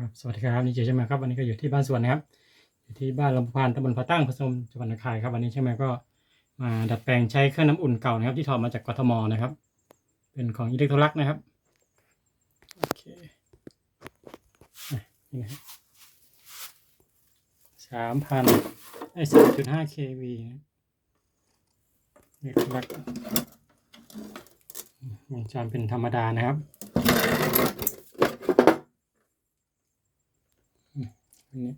ครับสวัสดีครับนี่เจใช่ไหมครับวันนี้ก็อยู่ที่บ้านสวนนะครับ อยู่ที่บ้านลำพานตำบลพระตั้งผสมจังหวัดนคายครับวันนี้ใช่ไหมก็มาดัดแปลงใช้เครื่องน้ำอุ่นเก่านะครับ ที่ถอดมาจากกทมนะครับ เป็นของอิเล็กโทรลักส์นะครับโอเคนี่นะสามพันไอ้สามจุดห้าเควีอิเล็กโทรลักส์วงจรเป็นธรรมดานะครับ นนี้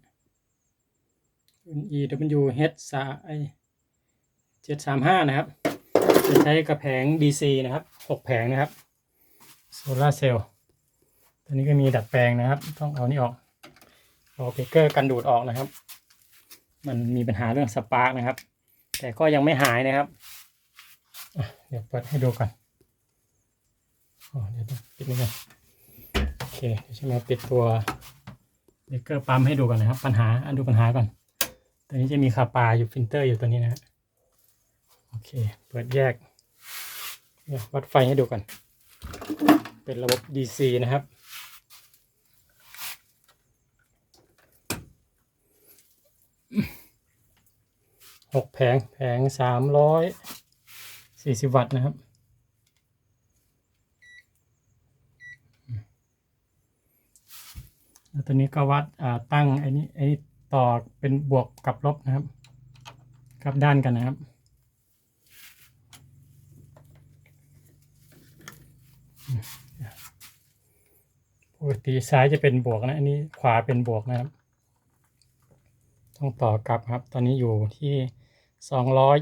เป็น EW H สาไอเจ็ดสามห้านะครับ จะใช้กระแผง DC นะครับหกแผงนะครับโซลาเซลล์ตัวนี้ก็มีดัดแปลงนะครับ ต้องเอานี่ออกเอาเบรกเกอร์กันดูดออกนะครับ มันมีปัญหาเรื่องสปาร์กนะครับ แต่ก็ยังไม่หายนะครับเดี๋ยวเปิดให้ดูก่อนอ๋อเดี๋ยวปิดนี่ก่อนโอเคเดี๋ยวใช่ไหมปิดตัว เบรกเกอร์ปั๊มให้ดูก่อนนะครับ ปัญหาอันดูปัญหาก่อน ตัวนี้จะมีคาปาอยู่ฟิลเตอร์อยู่ตัวนี้นะฮะโอเค เปิดแยกวัดไฟให้ดูก่อน เป็นระบบ DC นะครับ หกแผง แผงสามร้อยสี่สิบวัตต์นะครับ แล้ว ตัวนี้ก็วัดตั้งไอ้นี้ไอ้นี้ต่อเป็นบวกกับลบนะครับกลับด้านกันนะครับ ปกติซ้ายจะเป็นบวกนะ อันนี้ขวาเป็นบวกนะครับ ต้องต่อกลับครับ ตอนนี้อยู่ที่สองร้อย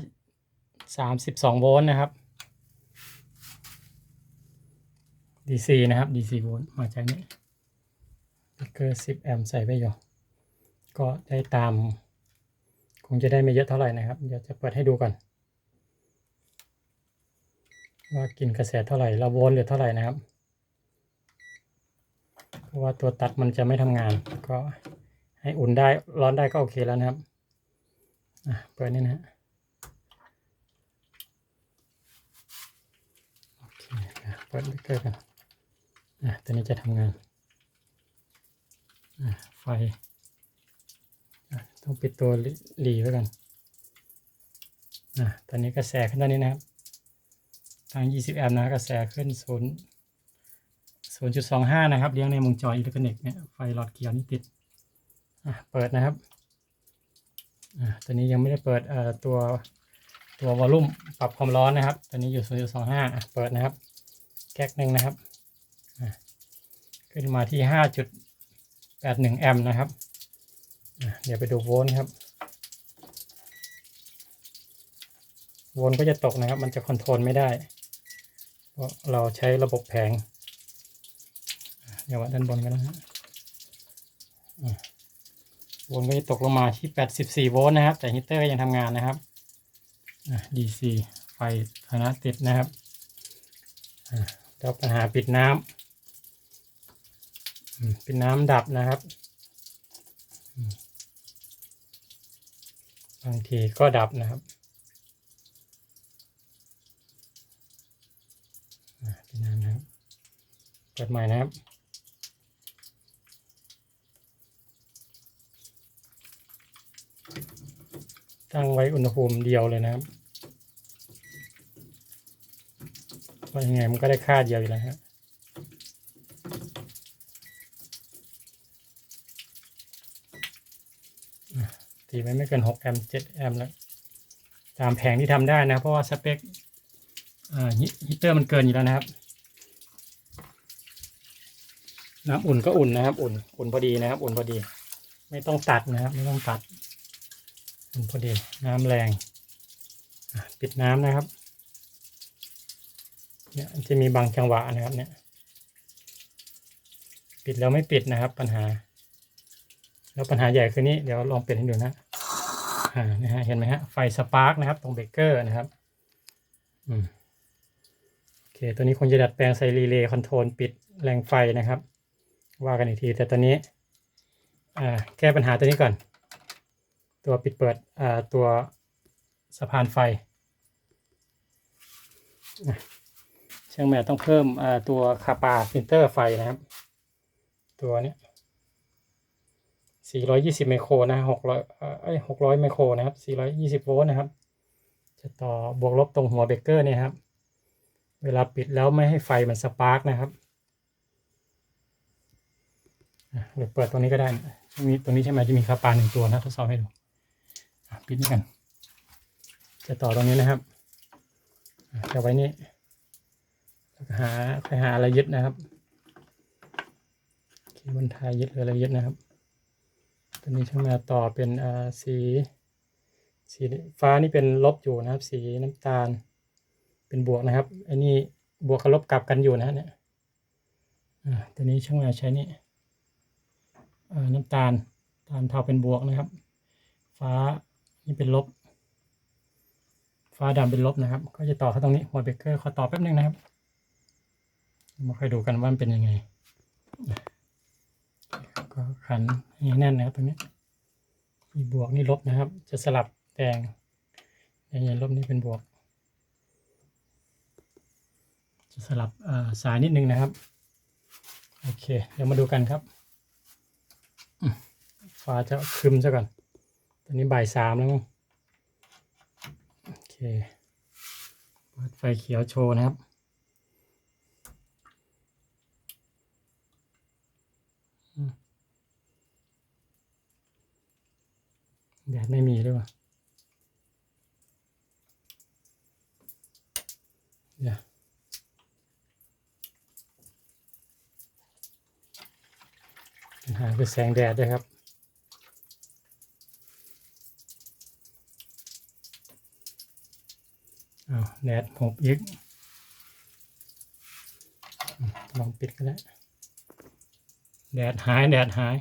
สามสิบสองโวลต์นะครับ DC นะครับ DC โวลต์มาจากนี้ สปีกเกอร์ 10 แอมป์ใส่ไปอยู่ก็ได้ตาม คงจะได้ไม่เยอะเท่าไหร่นะครับ เดี๋ยวจะเปิดให้ดูก่อน ว่ากินกระแสเท่าไหร่เราวลเหลือเท่าไหร่นะครับ เพราะว่าตัวตัดมันจะไม่ทำงาน ก็ให้อุ่นได้ร้อนได้ก็โอเคแล้วนะครับเปิดนี่นะฮะโอเคเปิดสปีกเกอร์กันอะตัวนี้จะทำงาน ไฟต้องปิดตัวหลีไว้ก่อนะตอนนี้กระแสขึ้นตอนนี้นะครับ ทาง 20 แอมป์นะกระแสขึ้น0 0.25นะครับ เลี้ยงในวงจรอิเล็กทรอนิกส์เนี่ยไฟหลอดเขียวนี่ติดเปิดนะครับอตอนนี้ยังไม่ได้เปิดตัวตัววอลลุ่มปรับความร้อนนะครับ ตอนนี้อยู่ 0.25อะเปิดนะครับ แก๊กหนึ่งนะครับ ขึ้นมาที่ 5. 81แอมป์นะครับ เดี๋ยวไปดูโวลต์ครับ โวลต์ก็จะตกนะครับ มันจะคอนโทรลไม่ได้ เพราะเราใช้ระบบแผง เดี๋ยววัดด้านบนกันนะฮะโวลต์ก็จะตกลงมาที่ 84 โวลต์นะครับ แต่ฮีตเตอร์ก็ยังทำงานนะครับ DC ไฟฐานะติดนะครับแล้วปัญหาปิดน้ำ เป็นน้ำดับนะครับ บางทีก็ดับนะครับเป็นน้ำนะครับเปิดใหม่นะครับตั้งไว้อุณหภูมิเดียวเลยนะครับว่ายังไงมันก็ได้ค่าเดียวอยู่แล้วฮะ ตีไว้ไม่เกิน6แอมป์7แอมป์แล้วตามแผงที่ทำได้นะ เพราะว่าสเปคฮีตเตอร์มันเกินอยู่แล้วนะครับ น้ำอุ่นก็อุ่นนะครับ อุ่น อุ่นพอดีนะครับ อุ่นพอดี ไม่ต้องตัดนะครับ ไม่ต้องตัด อุ่นพอดี น้ำแรงปิดน้ำนะครับ เนี่ยจะมีบางจังหวะนะครับ เนี่ย ปิดแล้วไม่ปิดนะครับ ปัญหา แล้วปัญหาใหญ่คือนี้เดี๋ยวลองเปลี่ยนให้ดูนะอ่านะฮะเห็นไหมฮะไฟสปาร์กนะครับตรงเบรกเกอร์นะครับอืมโอเคตัวนี้คงจะดัดแปลงใส่รีเลย์คอนโทรลปิดแรงไฟนะครับ ว่ากันอีกทีแต่ตอนนี้อ่าแก้ปัญหาตัวนี้ก่อน ตัวปิดเปิดอ่าตัวสะพานไฟช่างแม่ต้องเพิ่มตัวคาปาฟิลเตอร์ไฟนะครับ ตัวนี้ 420 ไมโครนะ600เอ้ย600 ไมโครนะครับ 420 โวลต์นะครับ จะต่อบวกลบตรงหัวเบรกเกอร์เนี่ยครับ เวลาปิดแล้วไม่ให้ไฟมันสปาร์กนะครับเดี๋ยวเปิดตรงนี้ก็ได้มีตรงนี้ใช่ไหมจะมีคาปาหนึ่งตัวนะทดสอบให้ดูปิดนี่กัน จะต่อตรงนี้นะครับจะไว้นี่หาไปหาอะไรยึดนะครับคเบิลไทยยึดหรืออะไรยึดนะครับ ตัวนี้ช่างมาต่อเป็นสีสีฟ้านี่เป็นลบอยู่นะครับ สีน้ำตาล เป็นบวกนะครับไอ้นี่บวกกับลบกลับกันอยู่นะเนี่ยอ่าตัวนี้ช่างมาใช้นี่อ่าน้ำตาลตาลเทาเป็นบวกนะครับ ฟ้านี่เป็นลบ ฟ้าดำเป็นลบนะครับ ก็จะต่อเข้าตรงนี้หัวเบกเกอร์ขอต่อแป๊บนึงนะครับมาค่อยดูกันว่ามันเป็นยังไง ก็ขันให้แน่นนะครับตรงนี้มีบวกนี่ลบนะครับ จะสลับแดงแดงลบนี่เป็นบวก จะสลับสายนิดนึงนะครับโอเค เดี๋ยวมาดูกันครับฟ้าจะคึมซะก่อน ตอนนี้บ่ายสามแล้วมั้งโอเคเปิดไฟเขียวโชว์นะครับ แดดไม่มีด้วยวะเดี๋ยวปัญหาคือแสงแดดด้วยครับอ้าวแดดหบยึกลองปิดก็ได้แดดหาย แดดหาย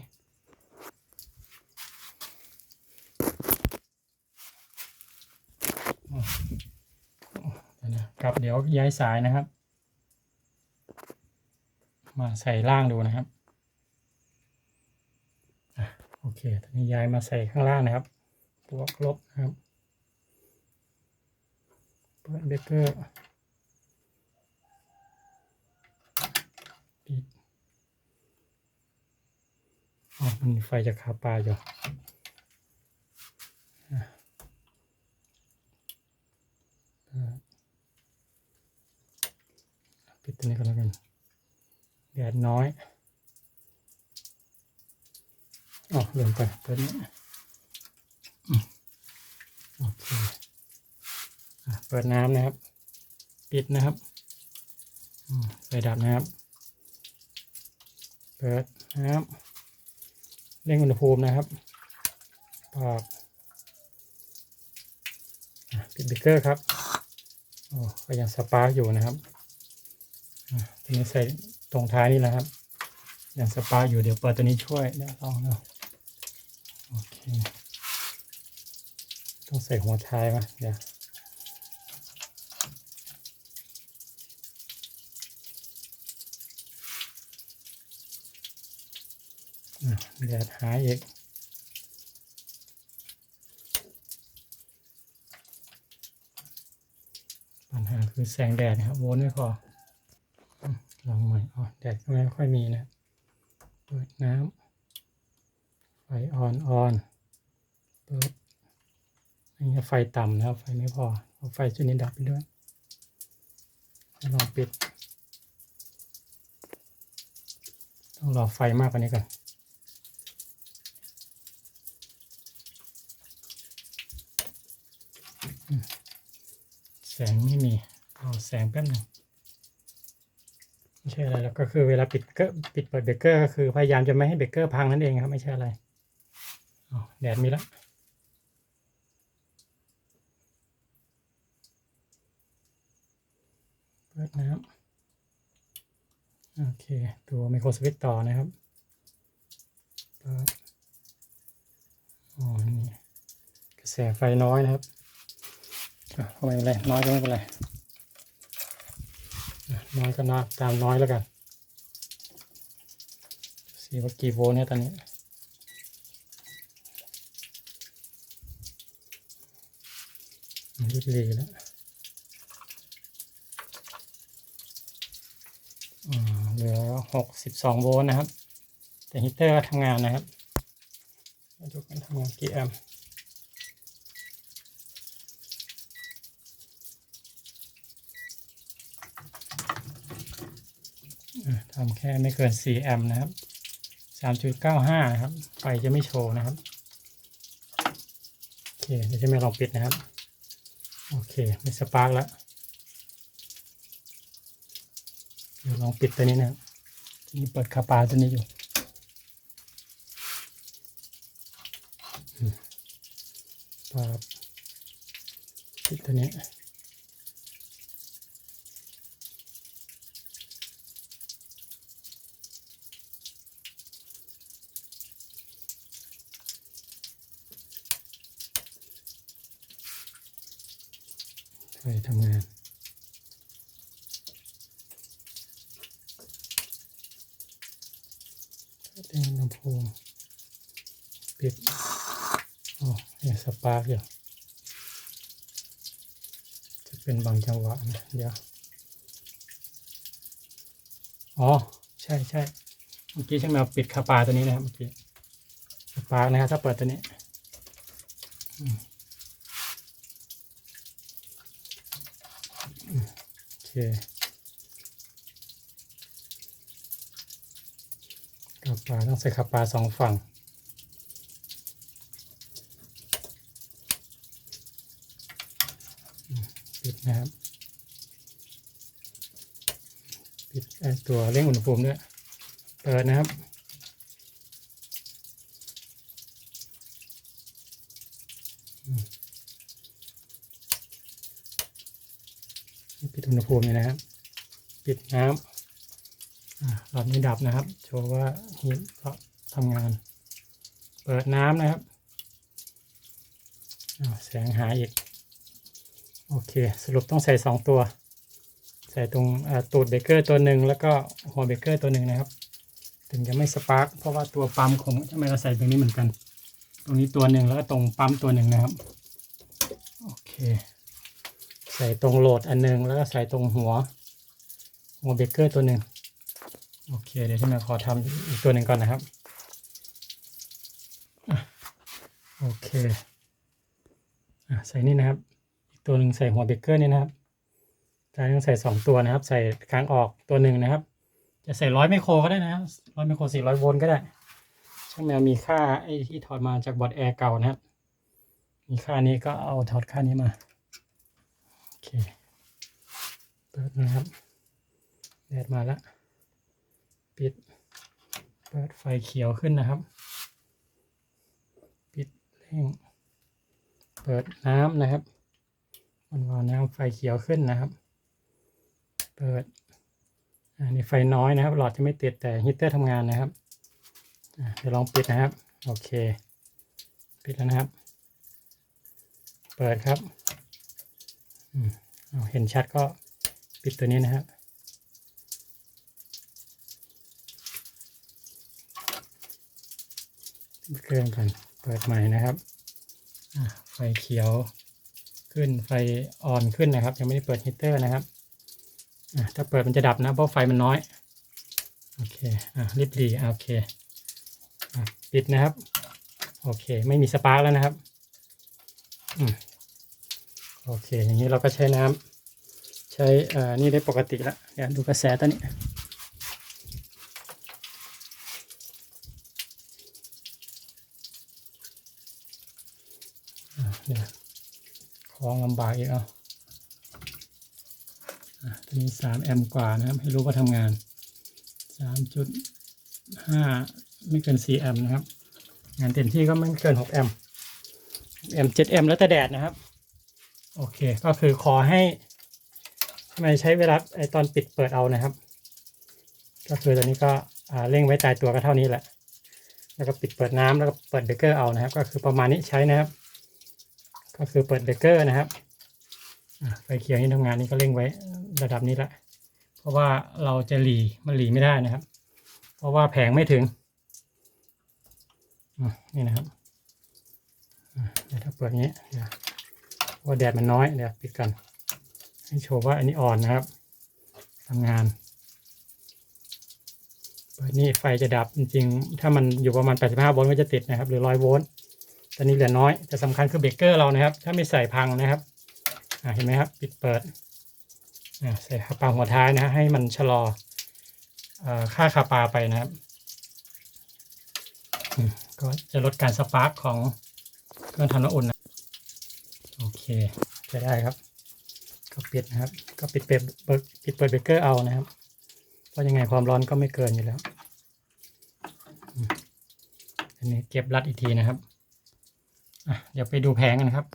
เดี๋ยวนะ ครับ เดี๋ยวย้ายสายนะครับ มาใส่ล่างดูนะครับอโอเคตอนนี้ย้ายมาใส่ข้างล่างนะครับบวกลบนะครับเปิดเบรกเกอร์ปิดอ๋อมันไฟจากคาปลาอยู่อะอ่า ปิดตัวนี้ก็แล้วกัน แดดน้อยอ๋อลืมไปเปิดนี้โอเคเปิดน้ำนะครับ ปิดนะครับอืมไฟดับนะครับ เปิดน้ำเร่งอุณหภูมินะครับปรับอะปิดเบเกอร์ครับโอ้ก็ยังสปาร์กอยู่นะครับอะตัวนี้ใส่ ตรงท้ายนี่แหละครับยังสปาร์อยู่เดี๋ยวเปิดตัวนี้ช่วยเดี๋ยวลองดูโอเคต้องใส่หัวท้ายมาเดี๋ยวแดดหายอีกปัญหาคือแสงแดดนะครับ โวลต์ไม่พอ ลองใหม่อ๋อแดดไม่ค่อยมีนะ เปิดน้ำไฟออนออนเปิดอันนี้ไฟต่ำนะครับไฟไม่พอเอาไฟชุดนี้ดับไปด้วยลองปิด ต้องรอไฟมากกว่านี้ก่อนแสงไม่มีเอาแสงแป๊บหนึง ไม่ใช่อะไรแล้วก็คือเวลาปิดเกอร์ปิดเปิดเบรกเกอร์ก็คือพยายามจะไม่ให้เบรกเกอร์พังนั่นเองครับ ไม่ใช่อะไรแดดมีแล้วเปิดน้ำโอเคตัวไมโครสวิตช์ต่อนะครับเปิดอ๋อนี่กระแสไฟน้อยนะครับไม่เป็นไรน้อยก็ไม่เป็นไร น้อยก็น้อยตามน้อยแล้วกันสีว่ากี่โวลต์เนี่ยตอนนี้ยืดดีแล้วเหลือหกสิบสองโวลต์นะครับ แต่ฮีตเตอร์ก็ทำงานนะครับมาดูกันทำงานกี่แอมป์ ทำแค่ไม่เกิน 4 แอมป์นะครับ 3.95 นะครับ ไฟจะไม่โชว์นะครับ โอเคเดี๋ยวจะไม่ลองปิดนะครับ โอเค ไม่สปาร์กแล้ว เดี๋ยวลองปิดตัวนี้นะครับทีนี้เปิดคาปาตัวนี้อยู่อืมปั๊บปิดตัวนี้ ไฟทำงาน เต็มลำโพงปิดโอ้ยังสปาร์กอยู่จะเป็นบางจังหวะนะเดี๋ยวอ๋อ ใช่ใช่เมื่อกี้ช่างแมวปิดคาปาตัวนี้นะครับเมื่อกี้สปาร์กนะครับถ้าเปิดตัวนี้อืมอืม โอเคคาปาต้องใส่คาปาสองฝั่ง ปิดนะครับ ปิดไอตัวเร่งอุณหภูมิด้วย เปิดนะครับอืม ปิดอุณหภูมินี่นะครับ ปิดน้ำอ่าหลอดนี้ดับนะครับ โชว์ว่าฮีทก็ทำงาน เปิดน้ำนะครับอ่าแสงหายอีก โอเค สรุปต้องใส่สองตัว ใส่ตรงอ่าตูดเบเกอร์ตัวหนึ่งแล้วก็หัวเบเกอร์ตัวหนึ่งนะครับ ถึงจะไม่สปาร์กเพราะว่าตัวปั๊มของทำไมเราใส่ตรงนี้เหมือนกัน ตรงนี้ตัวหนึ่งแล้วก็ตรงปั๊มตัวหนึ่งนะครับ โอเค ใส่ตรงโหลดอันหนึง แล้วก็ใส่ตรงหัว หัวเบกเกอร์ตัวหนึ่งโอเค เดี๋ยวที่มาขอทำอีกตัวหนึ่งก่อนนะครับอโอเคอะใส่นี่นะครับ อีกตัวหนึ่งใส่หัวเบกเกอร์นี่นะครับจานต้องใส่สองตัวนะครับ ใส่ค้างออกตัวหนึ่งนะครับ จะใส่ร้อยไมโครก็ได้นะครับร้อยไมโครสี่ร้อยโวลต์ก็ได้ช่างแมวมีค่าไอ้ที่ถอดมาจากบอร์ดแอร์เก่านะครับ มีค่านี้ก็เอาถอดค่านี้มา เคเปิดนะครับแดดมาแล้ว ปิด เปิดไฟเขียวขึ้นนะครับ ปิดเร่ง เปิดน้ำนะครับมันวาน้ำไฟเขียวขึ้นนะครับ เปิดอันนี้ไฟน้อยนะครับ หลอดจะไม่ติดแต่ฮีตเตอร์ทำงานนะครับอะเดี๋ยวลองปิดนะครับ โอเค ปิดแล้วนะครับ เปิดครับ เห็นชัดก็ปิดตัวนี้นะครับเครื่องกันเปิดใหม่นะครับไฟเขียวขึ้นไฟอ่อนขึ้นนะครับ ยังไม่ได้เปิดฮีเตอร์นะครับถ้าเปิดมันจะดับนะเพราะไฟมันน้อย โอเคอะรีบรีโอเคอปิดนะครับ โอเค ไม่มีสปาร์กแล้วนะครับ อืม โอเค อย่างนี้เราก็ใช้น้ำใช้อ่อนี่ได้ปกติแล้วเดี๋ยวดูกระแสตัวนี้อะเดี๋ยวคล้องลำบากอีกเอาอะตัวนี้สามแอมป์กว่านะครับ ให้รู้ว่าทำงานสามจุดห้าไม่เกินสี่แอมป์นะครับ งานเต็มที่ก็ไม่เกินหกแอมป์แอมป์เจ็ดแอมป์แล้วแต่แดดนะครับ โอเค ก็คือขอให้ทำไมใช้เวลาไอตอนปิดเปิดเอานะครับ ก็คือตอนนี้ก็เร่งไว้ตายตัวก็เท่านี้แหละ แล้วก็ปิดเปิดน้ำแล้วก็เปิดเบเกอร์เอานะครับ ก็คือประมาณนี้ใช้นะครับ ก็คือเปิดเบเกอร์นะครับไฟเขียวนี่ทำงานนี่ก็เร่งไว้ระดับนี้แหละ เพราะว่าเราจะหลีมันหลีไม่ได้นะครับ เพราะว่าแผงไม่ถึงนี่นะครับเดี๋ยวถ้าเปิดอย่างนี้ ว่าแดดมันน้อยเดี๋ยวปิดกันให้โชว์ว่าอันนี้อ่อนนะครับทำงานเปิดนี่ไฟจะดับจริงๆ ถ้ามันอยู่ประมาณ 85 โวลต์ก็จะติดนะครับ หรือ 100 โวลต์ตอนนี้เหลือน้อย แต่สำคัญคือเบรกเกอร์เรานะครับ ถ้าไม่ใส่พังนะครับเห็นไหมครับ ปิดเปิดใส่คาปาหัวท้ายนะฮะให้มันชะลออค่าคาปาไปนะครับ ก็จะลดการสปาร์กของเครื่องทำน้ำอุ่นนะ เคใช้ได้ครับก็ปิดนะครับ ก็ปิดเปิดเปิดปิดเปิดเบเกอร์เอานะครับ เพราะยังไงความร้อนก็ไม่เกินอยู่แล้วอันนี้เก็บรัดอีกทีนะครับอะเดี๋ยวไปดูแผงกันครับ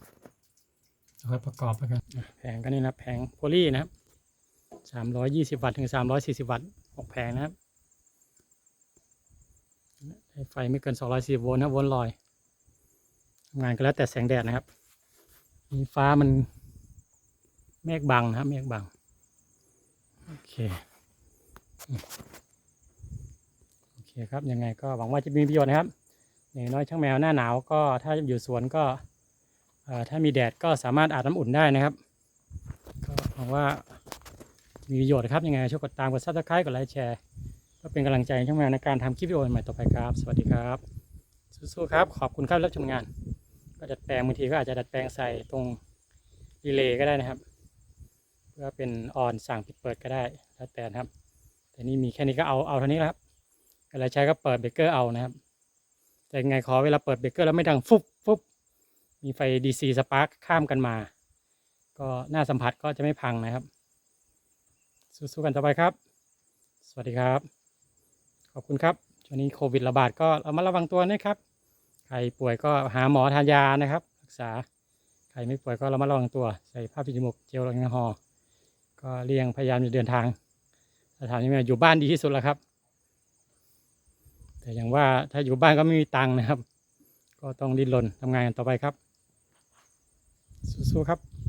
เอาไว้ประกอบไปกันแผงก็นี่นะแผงโพลีนะครับสามร้อยยี่สิบวัตต์ถึงสามร้อยสี่สิบวัตต์หกแผงนะครับไฟไม่เกินสองร้อยสี่โวลต์นะโวลต์ลอยทำงานก็แล้วแต่แสงแดดนะครับ มีฟ้ามันเมฆบังนะครับเมฆบัง โอเค โอเคครับ ยังไงก็หวังว่าจะมีประโยชน์นะครับอย่างน้อยช่างแมวหน้าหนาวก็ถ้าอยู่สวนก็ถ้ามีแดดก็สามารถอาบน้ำอุ่นได้นะครับ ก็หวังว่ามีประโยชน์ครับยังไงช่วยกดตามกดซับสไครต์กดไลค์แชร์ก็เป็นกำลังใจช่างแมวในการทำคลิปวิดีโอใหม่ต่อไปครับ สวัสดีครับสู้ๆครับ ขอบคุณครับรับชมงาน ก็ดัดแปลงบางทีก็อาจจะดัดแปลงใส่ตรงรีเลย์ก็ได้นะครับ เพื่อเป็นออนสั่งปิดเปิดก็ได้แล้วแต่นะครับ แต่นี่มีแค่นี้ก็เอาเอาเท่านี้และครับอะไรใช้ก็เปิดเบรกเกอร์เอานะครับ แต่ไงขอเวลาเปิดเบรกเกอร์แล้วไม่ดังฟุบฟุบมีไฟ DC สปาร์คข้ามกันมา ก็หน้าสัมผัสก็จะไม่พังนะครับ สู้ๆกันต่อไปครับ สวัสดีครับ ขอบคุณครับช่วงนี้โควิดระบาดก็เรามาระวังตัวนะครับ ใครป่วยก็หาหมอทานยานะครับ รักษา ใครไม่ป่วยก็เรามาระวังตัว ใส่ผ้าปิดจมูกเจลแอลกอฮอล์ก็เลี่ยงพยายามจะเดินทางสถานที่อยู่บ้านดีที่สุดแล้วครับ แต่อย่างว่าถ้าอยู่บ้านก็ไม่มีตังค์นะครับ ก็ต้องดิ้นรนทำงานกันต่อไปครับ สู้ๆครับ